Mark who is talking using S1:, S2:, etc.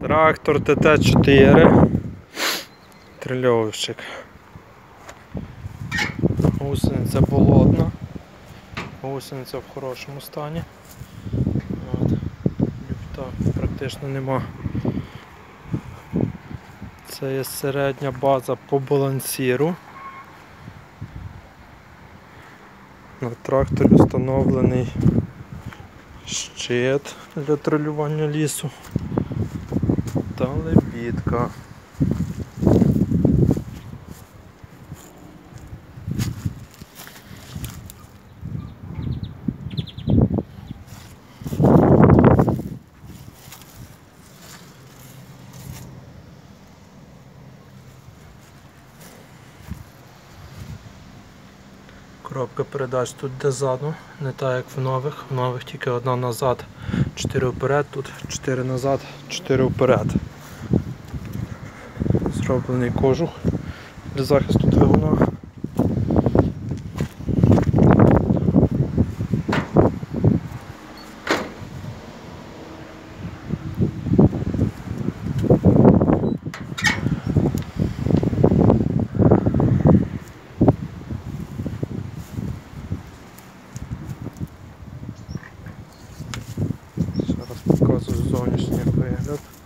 S1: Трактор ТТ-4. Трильовщик. Гусениця болотна. Гусениця в хорошому стані. Люфта практично нема. Це є середня база по балансіру. На тракторі встановлений щит для тролювання лісу та лебідка. Коробка передач тут де не так як в нових. В нових тільки одна назад, 4 вперед, тут 4 назад, 4 вперед перероблений кожух для захисту двигуна. Ще показую зовнішній вигляд.